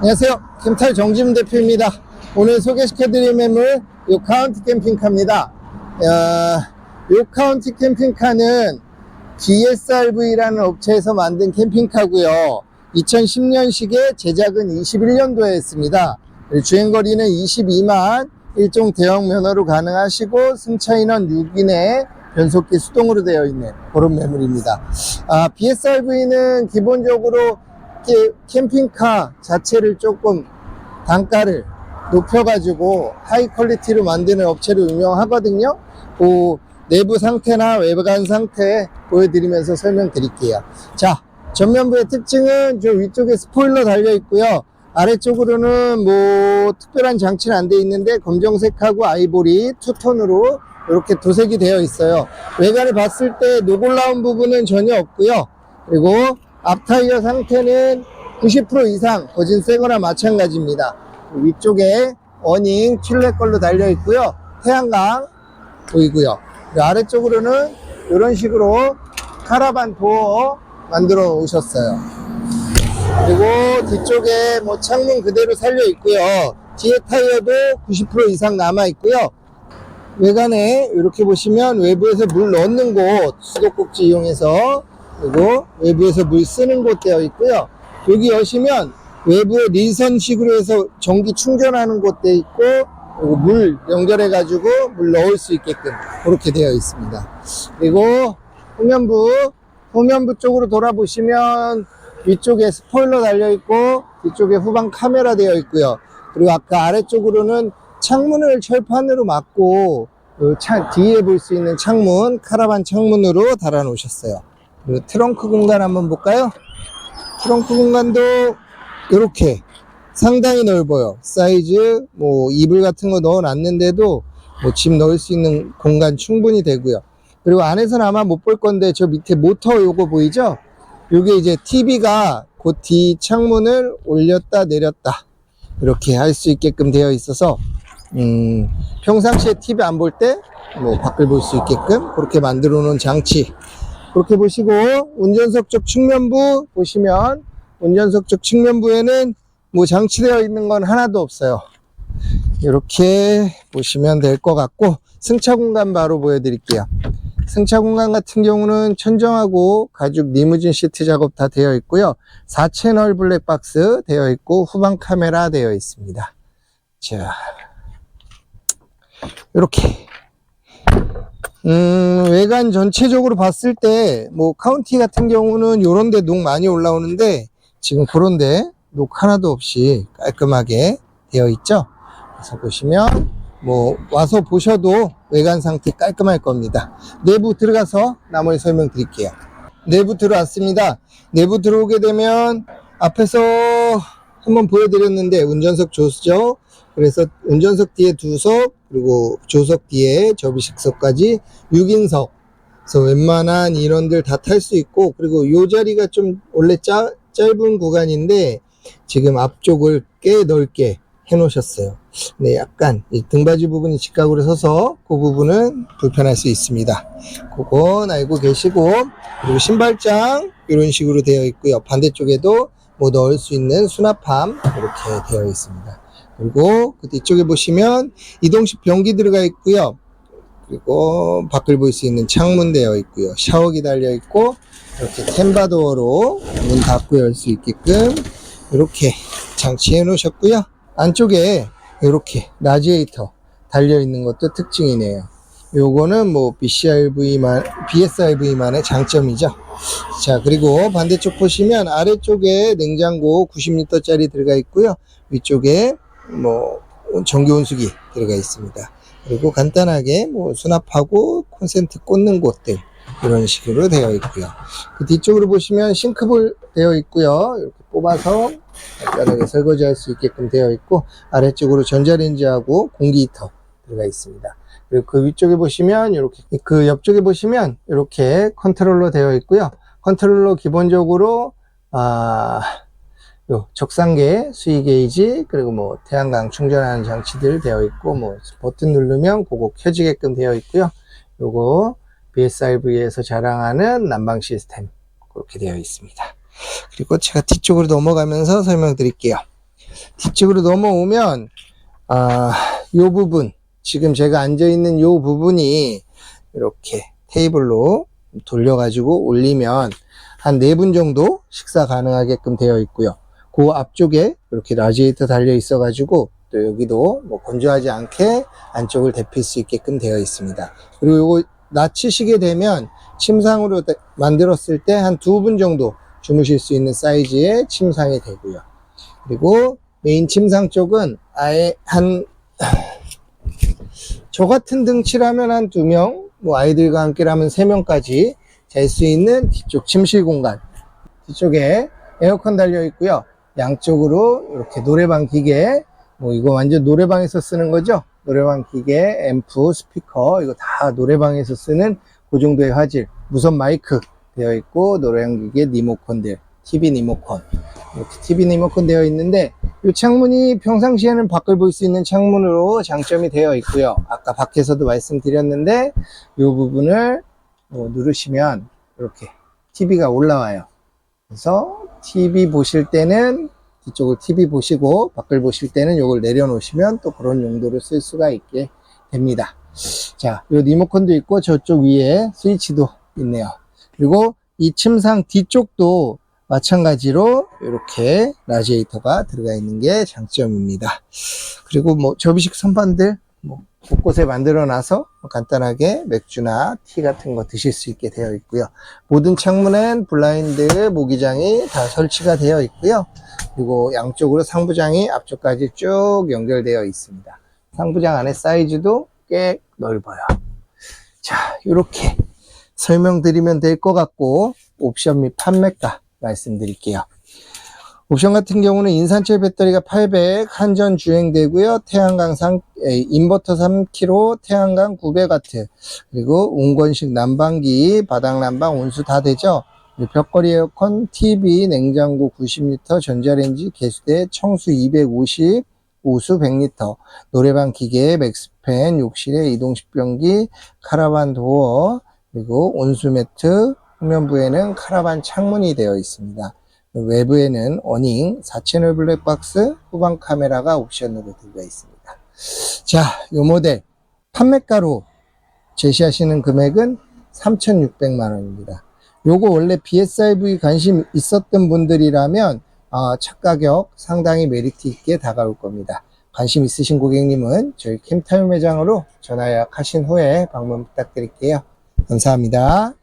안녕하세요. 캠탈 정지문 대표입니다. 오늘 소개시켜드릴 매물 요카운티 캠핑카입니다. 어, 요카운티 캠핑카는 GSRV라는 업체에서 만든 캠핑카고요. 2010년식에 제작은 21년도에 했습니다. 주행거리는 22만, 일종 대형 면허로 가능하시고 승차 인원 6인에 변속기 수동으로 되어 있는 그런 매물입니다. 아, BSRV는 기본적으로 캠핑카 자체를 조금 단가를 높여가지고 하이 퀄리티로 만드는 업체로 유명하거든요. 그 내부 상태나 외관 상태 보여드리면서 설명드릴게요. 자, 전면부의 특징은 저 위쪽에 스포일러 달려 있고요. 아래쪽으로는 뭐 특별한 장치는 안 돼 있는데 검정색하고 아이보리 투톤으로 이렇게 도색이 되어 있어요. 외관을 봤을 때 노골라운 부분은 전혀 없고요. 그리고 앞타이어 상태는 90% 이상 거진 새거나 마찬가지입니다. 위쪽에 어닝 틸레 걸로 달려 있고요. 태양광 보이고요. 아래쪽으로는 이런 식으로 카라반 도어 만들어 오셨어요. 그리고 뒤쪽에 뭐 창문 그대로 살려 있고요. 뒤에 타이어도 90% 이상 남아 있고요. 외관에 이렇게 보시면 외부에서 물 넣는 곳 수도꼭지 이용해서 그리고 외부에서 물 쓰는 곳 되어 있고요. 여기 여시면 외부에 리선식으로 해서 전기 충전하는 곳 되어 있고 그리고 물 연결해 가지고 물 넣을 수 있게끔 그렇게 되어 있습니다. 그리고 후면부 후면부 쪽으로 돌아보시면 위쪽에 스포일러 달려 있고 뒤쪽에 후방 카메라 되어 있고요. 그리고 아까 아래쪽으로는 창문을 철판으로 막고 그 차, 뒤에 볼 수 있는 창문 카라반 창문으로 달아 놓으셨어요. 그리고 트렁크 공간 한번 볼까요? 트렁크 공간도 이렇게 상당히 넓어요. 사이즈 뭐 이불 같은 거 넣어 놨는데도 뭐짐 넣을 수 있는 공간 충분히 되고요. 그리고 안에서는 아마 못 볼 건데 저 밑에 모터 요거 보이죠? 요게 이제 TV가 그 뒤 창문을 올렸다 내렸다 이렇게 할 수 있게끔 되어 있어서 음, 평상시에 TV 안 볼 때 뭐 밖을 볼 수 있게끔 그렇게 만들어 놓은 장치 그렇게 보시고 운전석 쪽 측면부 보시면 운전석 쪽 측면부에는 뭐 장치되어 있는 건 하나도 없어요. 이렇게 보시면 될 것 같고 승차 공간 바로 보여드릴게요. 승차 공간 같은 경우는 천정하고 가죽 리무진 시트 작업 다 되어 있고요. 4채널 블랙박스 되어 있고 후방 카메라 되어 있습니다. 자 이렇게 음, 외관 전체적으로 봤을 때, 뭐, 카운티 같은 경우는 요런데 녹 많이 올라오는데, 지금 그런데 녹 하나도 없이 깔끔하게 되어 있죠? 그래서 보시면, 뭐, 와서 보셔도 외관 상태 깔끔할 겁니다. 내부 들어가서 나머지 설명 드릴게요. 내부 들어왔습니다. 내부 들어오게 되면, 앞에서 한번 보여드렸는데, 운전석 조수죠? 그래서 운전석 뒤에 두석, 그리고 조석 뒤에 접이식석까지 6인석. 그래서 웬만한 인원들 다 탈 수 있고, 그리고 요 자리가 좀 원래 짜, 짧은 구간인데, 지금 앞쪽을 꽤 넓게 해 놓으셨어요. 네, 약간 이 등받이 부분이 직각으로 서서 그 부분은 불편할 수 있습니다. 그건 알고 계시고, 그리고 신발장 이런 식으로 되어 있고요. 반대쪽에도 뭐 넣을 수 있는 수납함 이렇게 되어 있습니다. 그리고 그 뒤쪽에 보시면 이동식 변기 들어가 있고요. 그리고 밖을 볼 수 있는 창문 되어 있고요. 샤워기 달려 있고 이렇게 템바도어로 문 닫고 열 수 있게끔 이렇게 장치해 놓으셨고요. 안쪽에 이렇게 라지에이터 달려 있는 것도 특징이네요. 요거는 뭐 BCRV만, BSRV만의 장점이죠. 자, 그리고 반대쪽 보시면 아래쪽에 냉장고 90리터짜리 들어가 있고요. 위쪽에 뭐 전기 온수기 들어가 있습니다. 그리고 간단하게 뭐 수납하고 콘센트 꽂는 곳들 이런 식으로 되어 있고요. 그 뒤쪽으로 보시면 싱크볼 되어 있고요. 이렇게 뽑아서 간단하게 설거지할 수 있게끔 되어 있고 아래쪽으로 전자레인지하고 공기 히터 들어가 있습니다. 그리고 그 위쪽에 보시면 이렇게 그 옆쪽에 보시면 이렇게 컨트롤러 되어 있고요. 컨트롤러 기본적으로 아 요 적상계 수위 게이지 그리고 뭐 태양광 충전하는 장치들 되어 있고 뭐 버튼 누르면 그거 켜지게끔 되어 있고요. 요거 BSRV에서 자랑하는 난방 시스템 그렇게 되어 있습니다. 그리고 제가 뒤쪽으로 넘어가면서 설명드릴게요. 뒤쪽으로 넘어오면 아, 요 부분 지금 제가 앉아 있는 요 부분이 이렇게 테이블로 돌려가지고 올리면 한네분 정도 식사 가능하게끔 되어 있고요. 그 앞쪽에 이렇게 라지에이터 달려 있어 가지고 또 여기도 뭐 건조하지 않게 안쪽을 데필 수 있게끔 되어 있습니다. 그리고 요거 낮추시게 되면 침상으로 되- 만들었을 때 한 두 분 정도 주무실 수 있는 사이즈의 침상이 되고요. 그리고 메인 침상 쪽은 아예 한, 저 같은 등치라면 한 두 명, 뭐 아이들과 함께라면 세 명까지 잘 수 있는 뒤쪽 침실 공간. 뒤쪽에 에어컨 달려 있고요. 양쪽으로 이렇게 노래방 기계, 뭐 이거 완전 노래방에서 쓰는 거죠? 노래방 기계, 앰프, 스피커, 이거 다 노래방에서 쓰는 그 정도의 화질. 무선 마이크 되어 있고, 노래방 기계 리모컨들, TV 리모컨. 이렇게 TV 리모컨 되어 있는데, 이 창문이 평상시에는 밖을 볼 수 있는 창문으로 장점이 되어 있고요. 아까 밖에서도 말씀드렸는데, 이 부분을 뭐 누르시면 이렇게 TV가 올라와요. 그래서 TV 보실 때는 뒤쪽을 TV 보시고 밖을 보실 때는 이걸 내려놓으시면 또 그런 용도로 쓸 수가 있게 됩니다. 자, 요 리모컨도 있고 저쪽 위에 스위치도 있네요. 그리고 이 침상 뒤쪽도 마찬가지로 이렇게 라지에이터가 들어가 있는 게 장점입니다. 그리고 뭐 접이식 선반들 뭐 곳곳에 만들어 놔서 간단하게 맥주나 티 같은 거 드실 수 있게 되어 있고요. 모든 창문엔 블라인드 모기장이 다 설치가 되어 있고요. 그리고 양쪽으로 상부장이 앞쪽까지 쭉 연결되어 있습니다. 상부장 안에 사이즈도 꽤 넓어요. 자, 이렇게 설명드리면 될 것 같고 옵션 및 판매가 말씀드릴게요. 옵션 같은 경우는 인산철 배터리가 800 한전 주행되고요. 태양광 3, 에, 인버터 3kg, 태양광 900W, 그리고 온건식 난방기, 바닥 난방, 온수 다 되죠. 벽걸이 에어컨, TV, 냉장고 90L, 전자레인지, 개수대, 청수 250, 우수 100L, 노래방 기계, 맥스팬, 욕실에 이동식변기, 카라반 도어, 그리고 온수 매트, 후면부에는 카라반 창문이 되어 있습니다. 외부에는 어닝, 4채널 블랙박스, 후방 카메라가 옵션으로 들어가 있습니다. 자, 이 모델 판매가로 제시하시는 금액은 3,600만 원입니다. 요거 원래 BSIV 관심 있었던 분들이라면 어, 착가격 상당히 메리트 있게 다가올 겁니다. 관심 있으신 고객님은 저희 캠타임 매장으로 전화 예약하신 후에 방문 부탁드릴게요. 감사합니다.